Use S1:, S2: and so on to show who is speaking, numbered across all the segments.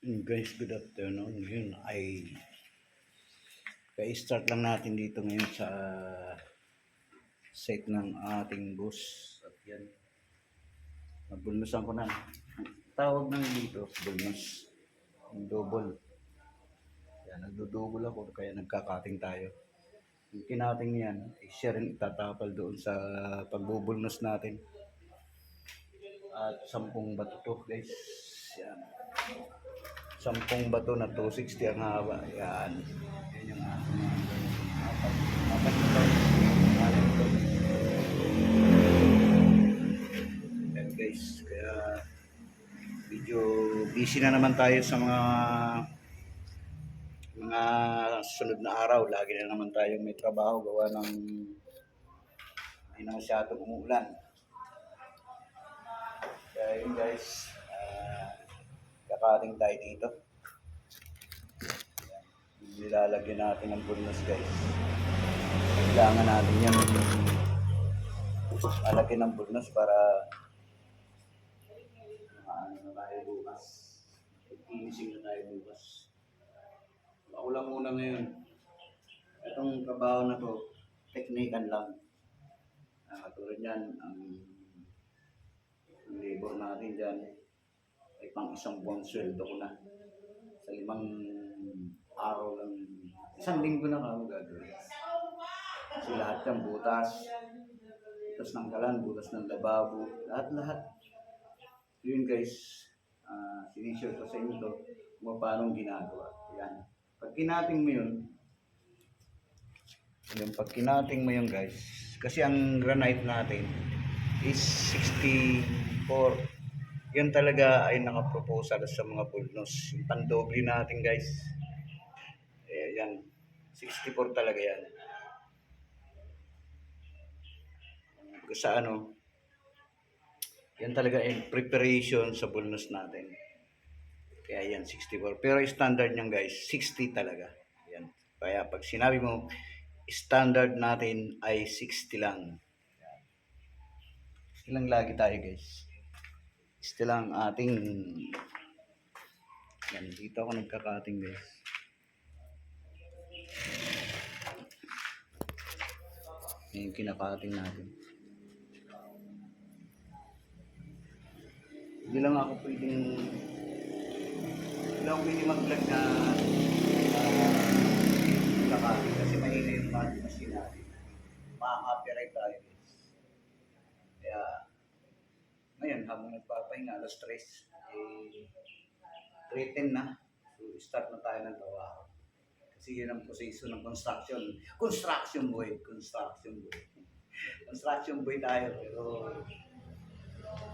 S1: Guys, good afternoon. Yun ay ka-start lang natin dito ngayon sa site ng ating bus. At yan. Nabulnusan ko na. Tawag ng dito, bulnus. Double. Yan, nagdudouble ako kaya nagkakating tayo. Yung kinating yan, siya rin itatapal doon sa pagbubulnos natin. At sampung bato to guys. Yan. Sampung bato na 260 ang haba. Yan. Yan yung ating mga apat. Apat guys. Kaya medyo busy na naman tayo sa mga mga sunod na araw. Lagi na naman tayong may trabaho gawa ng hindi na masyadong umuulan. Kaya yun guys, kakating tayo dito. Nilalagyan natin ng bulnos guys. Kailangan natin yan lalagyan ng bulnos para ano na tayo bukas. Finising na tayo bukas. Ako lang muna ngayon. Itong trabaho na to, teknikan lang. Ah, katulad yan, ang ang labor natin dyan ay pang isang buwang sweldo ko na. Sa limang araw lang, isang linggo na kami gagawin. Kasi lahat yan butas, butas ng kalan, butas ng lababo, lahat-lahat. Yun guys, uh, sinishare ko sa inyo to kung paano ginagawa. Yan. Pag kinating mo yun, yung pag kinating mo yun guys, kasi ang granite natin is 64. Yan talaga ay nakaproposal sa mga bulnos. Yung pandoble natin guys. Eh, yan. 64 talaga yan. Sa ano, yan talaga ay preparation sa bulnos natin. Kaya yan, 64. Pero standard niyan guys, 60 talaga. Yan. Kaya pag sinabi mo, standard natin ay 60 lang. Ilang lagi tayo guys. Still lang ating yan, dito ako nagkakating guys. Yung kinakating natin. Hindi lang ako pwedeng hindi lang pwedeng mag-vlog na uh, kakating kasi mahina yung mga machine natin. Ma-copyright tayo guys. Kaya, ngayon, habang nagpapahinga, alas 3, eh, 3.10 na. So, start na tayo ng trabaho. Kasi yun ang proseso ng construction. Construction boy. Construction boy. Construction boy tayo. Pero,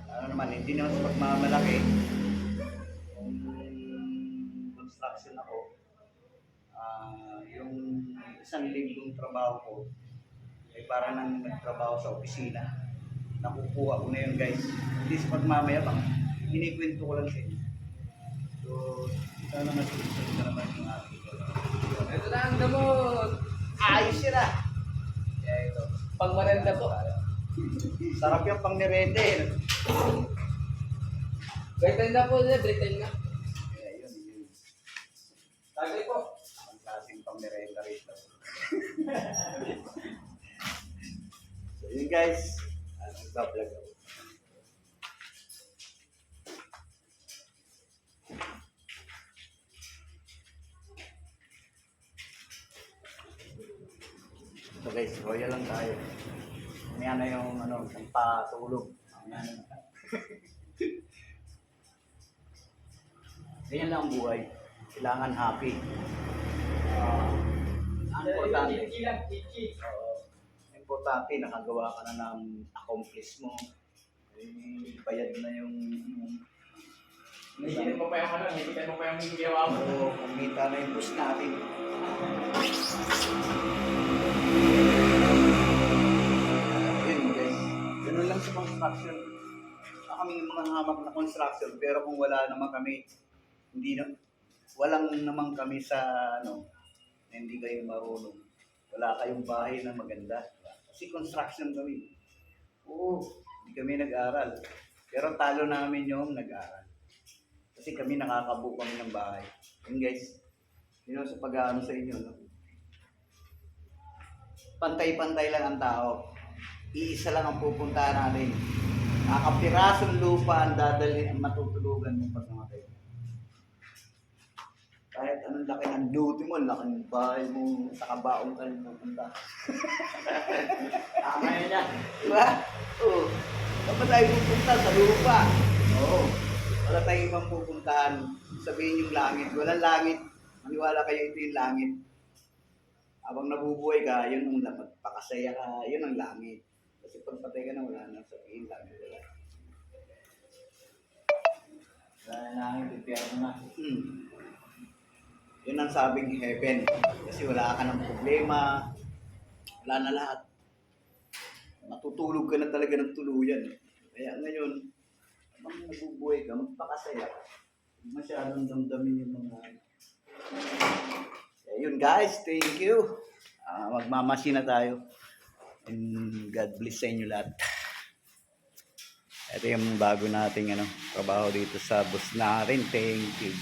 S1: ano naman, hindi naman sa pagmamalaki. Kung construction ako, ah yung isang linggong trabaho ko, ay para nang nagtrabaho sa opisina. Nakukuha ko na yun guys. Hindi sa pagmamayabang. Inikwento ko lang sa inyo. So, ito naman susunod na naman yung aking
S2: Ito na ang gamot.
S1: Ayos sila. Kaya ito.
S2: Pang marenda po.
S1: Sarap yung pang nirete.
S2: Britain na po nila, Britain na.
S1: Kaya yun,
S2: po.
S1: Ang klaseng pang nirete rito. so yun guys. Ano, nagbablog ako. So guys, royal lang tayo. Mamaya na yung ano, yung patulog. Mamaya na. Ganyan lang ang buhay. Kailangan happy. Ah, ang importante.
S2: Chichi lang, chichi.
S1: Importante, nakagawa ka na ng accomplish mo. Eh, bayad na yung... yung
S2: Hindi mo pa yung ano, hindi mo pa yung ginawa mo.
S1: Oo, kumita na yung bus natin. Yun guys, ganun lang sa construction. Wala kaming mga hamak na construction, pero kung wala naman kami, hindi na, walang naman kami sa ano, hindi kayo marunong. Wala kayong bahay na maganda. Kasi construction kami. Oo, hindi kami nag-aral. Pero talo namin yung nag-aral. Kasi kami nakakabuo kami ng bahay. Yun guys, yun ang sa pag-ano sa inyo, no? Pantay-pantay lang ang tao. Iisa lang ang pupuntahan natin. Nakapirasong lupa ang dadalhin ang matutulugan mo pag. Kahit anong laki ng duty mo, laki ng bahay mo, sa kabaong ka rin pupunta.
S2: Tama yun yan.
S1: Di ba? Oo. Dapat tayo pupunta sa lupa. Oo. Wala tayong ibang pupuntahan. Sabihin yung langit. Walang langit. Maniwala kayo ito yung langit. Habang nabubuhay ka, yun ang dapat. Pakasaya ka, yun ang langit. Kasi pag patay ka na, wala na. Sabihin langit. Wala.
S2: Wala na lang, prepare mo na.
S1: Hmm. Yun ang sabing heaven. Kasi wala ka ng problema. Wala na lahat. Matutulog ka na talaga ng tuluyan. Kaya ngayon, habang nabubuhay ka, magpakasaya. Masyadong damdamin yung mga... Kaya yun guys, thank you. Ah, magmamasi na tayo. And God bless sa inyo lahat. Ito yung bago nating ano, trabaho dito sa bus natin. Thank you.